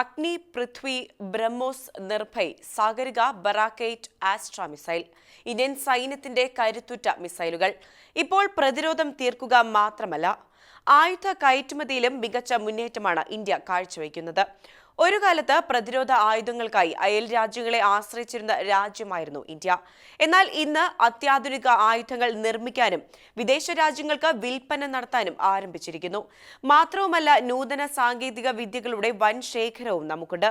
Agni Prithvi BrahMos Nirbhay Sagarika Barak eight Astra missile Indian സൈന്യത്തിന്റെ കരുത്തുറ്റ മിസൈലുകൾ. ഇപ്പോൾ പ്രതിരോധം തീർക്കുക മാത്രമല്ല ആയുധ കയറ്റുമതിയിലും മികച്ച മുന്നേറ്റമാണ് ഇന്ത്യ കാഴ്ചവെക്കുന്നത്. ഒരു കാലത്ത് പ്രതിരോധ ആയുധങ്ങൾക്കായി അയൽ രാജ്യങ്ങളെ ആശ്രയിച്ചിരുന്ന രാജ്യമായിരുന്നു ഇന്ത്യ. എന്നാൽ ഇന്ന് അത്യാധുനിക ആയുധങ്ങൾ നിർമ്മിക്കാനും വിദേശ രാജ്യങ്ങൾക്ക് വിൽപ്പന നടത്താനും ആരംഭിച്ചിരിക്കുന്നു. മാത്രവുമല്ല നൂതന സാങ്കേതിക വിദ്യകളുടെ വൻ ശേഖരവും നമുക്കുണ്ട്.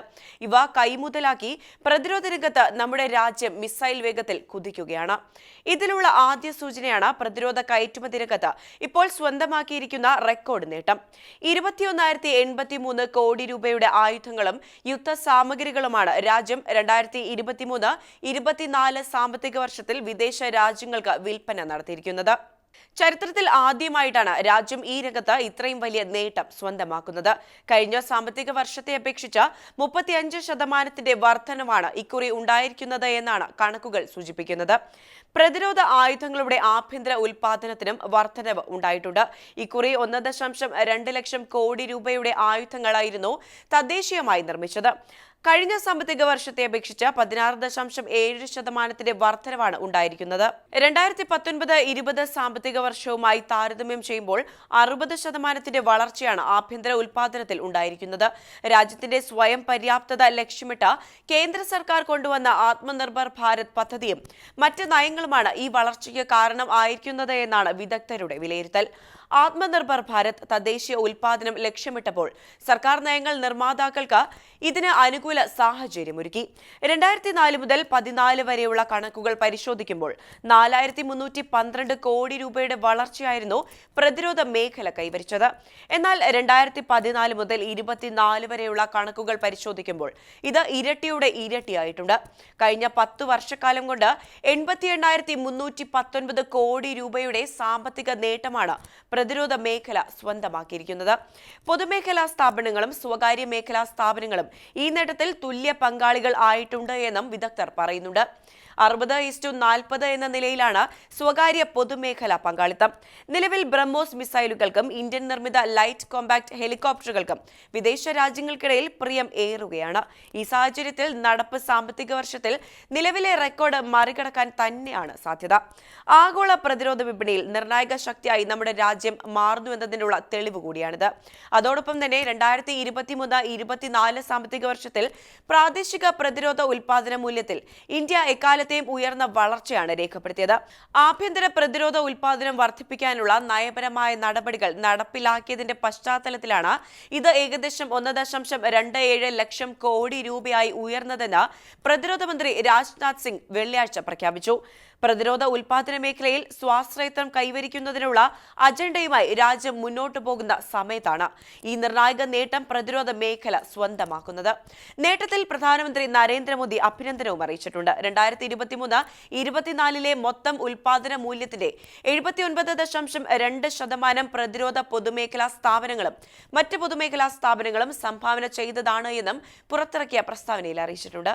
ഇവ കൈമുതലാക്കി പ്രതിരോധ രംഗത്ത് നമ്മുടെ രാജ്യം മിസൈൽ വേഗത്തിൽ കുതിക്കുകയാണ്. ഇതിലുള്ള ആദ്യ സൂചനയാണ് പ്രതിരോധ കയറ്റുമതി രംഗത്ത് ഇപ്പോൾ സ്വന്തമാക്കിയിരിക്കുന്ന റെക്കോർഡ് നേട്ടം. ഇരുപത്തിയൊന്നായിരത്തി കോടി രൂപയുടെ ആയുധങ്ങളും യുദ്ധ സാമഗ്രികളുമാണ് രാജ്യം രണ്ടായിരത്തി ഇരുപത്തിമൂന്ന് ഇരുപത്തിനാല് സാമ്പത്തിക വർഷത്തിൽ വിദേശ രാജ്യങ്ങൾക്ക് വിൽപ്പന നടത്തിയിരിക്കുന്നത്. ചരിത്രത്തിൽ ആദ്യമായിട്ടാണ് രാജ്യം ഈ രംഗത്ത് ഇത്രയും വലിയ നേട്ടം സ്വന്തമാക്കുന്നത്. കഴിഞ്ഞ സാമ്പത്തിക വർഷത്തെ അപേക്ഷിച്ച് മുപ്പത്തിയഞ്ച് ശതമാനത്തിന്റെ വർധനമാണ് ഇക്കുറി ഉണ്ടായിരിക്കുന്നത് എന്നാണ് കണക്കുകൾ സൂചിപ്പിക്കുന്നത്. പ്രതിരോധ ആയുധങ്ങളുടെ ആഭ്യന്തര ഉൽപാദനത്തിനും വർധനവ് ഉണ്ടായിട്ടുണ്ട്. ഇക്കുറി ഒന്ന് ദശാംശം രണ്ട് ലക്ഷം കോടി രൂപയുടെ ആയുധങ്ങളായിരുന്നു തദ്ദേശീയമായി നിർമ്മിച്ചത്. കഴിഞ്ഞ സാമ്പത്തിക വർഷത്തെ അപേക്ഷിച്ച് പതിനാറ് ദശാംശം ഏഴ് ശതമാനത്തിന്റെ വർധനവാണ് ഉണ്ടായിരിക്കുന്നത്. രണ്ടായിരത്തി പത്തൊൻപത് ഇരുപത് സാമ്പത്തിക വർഷവുമായി താരതമ്യം ചെയ്യുമ്പോൾ അറുപത് ശതമാനത്തിന്റെ വളർച്ചയാണ് ആഭ്യന്തര ഉൽപാദനത്തിൽ ഉണ്ടായിരിക്കുന്നത്. രാജ്യത്തിന്റെ സ്വയം പര്യാപ്തത ലക്ഷ്യമിട്ട കേന്ദ്ര സർക്കാർ കൊണ്ടുവന്ന ആത്മനിർഭർ ഭാരത് പദ്ധതിയും മറ്റ് നയങ്ങളുമാണ് ഈ വളർച്ചയ്ക്ക് കാരണം ആയിരിക്കുന്നത് എന്നാണ് വിദഗ്ധരുടെ വിലയിരുത്തൽ. ആത്മനിർഭർ ഭാരത് തദ്ദേശീയ ഉൽപാദനം ലക്ഷ്യമിട്ടപ്പോൾ സർക്കാർ നയങ്ങൾ നിർമ്മാതാക്കൾക്ക് ഇതിന് അനുകൂല സാഹചര്യമൊരുക്കി രണ്ടായിരത്തി നാല് മുതൽ പതിനാല് വരെയുള്ള കണക്കുകൾ പരിശോധിക്കുമ്പോൾ നാലായിരത്തി മുന്നൂറ്റി പന്ത്രണ്ട് കോടി രൂപയുടെ വളർച്ചയായിരുന്നു പ്രതിരോധ മേഖല കൈവരിച്ചത്. എന്നാൽ രണ്ടായിരത്തി പതിനാല് മുതൽ ഇരുപത്തിനാല് വരെയുള്ള കണക്കുകൾ പരിശോധിക്കുമ്പോൾ ഇത് ഇരട്ടിയുടെ ഇരട്ടിയായിട്ടുണ്ട്. കഴിഞ്ഞ പത്ത് വർഷക്കാലം കൊണ്ട് എൺപത്തി എണ്ണായിരത്തി മുന്നൂറ്റി പത്തൊൻപത് കോടി രൂപയുടെ സാമ്പത്തിക നേട്ടമാണ് പ്രതിരോധ മേഖല സ്വന്തമാക്കിയിരിക്കുന്നത്. പൊതുമേഖലാ സ്ഥാപനങ്ങളും സ്വകാര്യ മേഖലാ സ്ഥാപനങ്ങളും ഈ നേട്ടത്തിൽ തുല്യ പങ്കാളികൾ ആയിട്ടുണ്ട് എന്നും വിദഗ്ധർ പറയുന്നുണ്ട്. അറുപത് ഇസ്റ്റു നാൽപ്പത് എന്ന നിലയിലാണ് സ്വകാര്യ പൊതുമേഖലാ പങ്കാളിത്തം. നിലവിൽ ബ്രഹ്മോസ് മിസൈലുകൾക്കും ഇന്ത്യൻ നിർമ്മിത ലൈറ്റ് കോമ്പാക്ട് ഹെലികോപ്റ്ററുകൾക്കും വിദേശ രാജ്യങ്ങൾക്കിടയിൽ പ്രിയം ഏറുകയാണ്. ഈ സാഹചര്യത്തിൽ നടപ്പ് സാമ്പത്തിക വർഷത്തിൽ നിലവിലെ റെക്കോർഡ് മറികടക്കാൻ തന്നെയാണ് സാധ്യത. ആഗോള പ്രതിരോധ വിപണിയിൽ നിർണായക ശക്തിയായി നമ്മുടെ രാജ്യം മാറുന്നു എന്നതിനുള്ള തെളിവ് കൂടിയാണിത്. അതോടൊപ്പം തന്നെ രണ്ടായിരത്തി ഇരുപത്തി ഇരുപത്തിമൂന്ന് ഇരുപത്തിനാല് സാമ്പത്തിക വർഷത്തിൽ പ്രാദേശിക പ്രതിരോധ ഉൽപാദന മൂല്യത്തിൽ ഇന്ത്യ എക്കാലത്തെയും ഉയർന്ന വളർച്ചയാണ് രേഖപ്പെടുത്തിയത്. ആഭ്യന്തര പ്രതിരോധ ഉൽപാദനം വർദ്ധിപ്പിക്കാനുള്ള നയപരമായ നടപടികൾ നടപ്പിലാക്കിയതിന്റെ പശ്ചാത്തലത്തിലാണ് ഇത് ഏകദേശം ഒന്ന് ദശാംശം രണ്ട് ഏഴ് ലക്ഷം കോടി രൂപയായി ഉയർന്നതെന്ന് പ്രതിരോധ മന്ത്രി രാജ്നാഥ് സിംഗ് വെള്ളിയാഴ്ച പ്രഖ്യാപിച്ചു. പ്രതിരോധ ഉൽപാദന മേഖലയിൽ സ്വാശ്രയത്വം കൈവരിക്കുന്നതിനുള്ള അജണ്ടയുമായി രാജ്യം മുന്നോട്ടു പോകുന്ന സമയത്താണ് ഈ നിർണായക നേട്ടം പ്രതിരോധ മേഖല സ്വന്തമാക്കുന്നത്. നേട്ടത്തിൽ പ്രധാനമന്ത്രി നരേന്ദ്രമോദി അഭിനന്ദനവും അറിയിച്ചിട്ടുണ്ട്. രണ്ടായിരത്തി ഇരുപത്തിമൂന്ന് ഇരുപത്തിനാലിലെ മൊത്തം ഉൽപാദന മൂല്യത്തിന്റെ എഴുപത്തിയൊൻപത് ദശാംശം രണ്ട് ശതമാനം പ്രതിരോധ പൊതുമേഖലാ സ്ഥാപനങ്ങളും മറ്റ് പൊതുമേഖലാ സ്ഥാപനങ്ങളും സംഭാവന ചെയ്തതാണ് എന്നും പുറത്തിറക്കിയ പ്രസ്താവനയിൽ അറിയിച്ചിട്ടുണ്ട്.